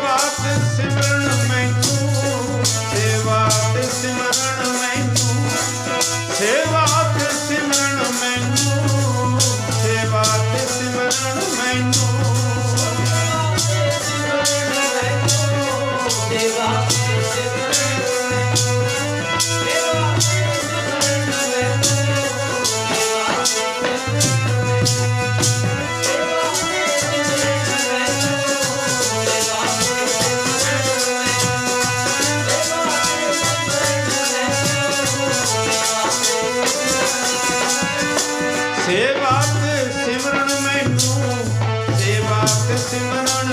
nothing ਸੇਵਾ ਤੇ ਸਿਮਰਨ ਮੈਨੂੰ ਸੇਵਾ ਤੇ ਸਿਮਰਨ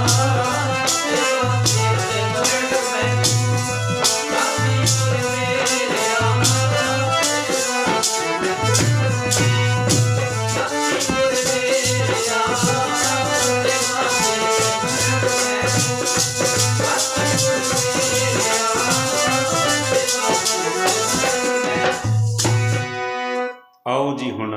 ਆਓ ਜੀ ਹੁਣ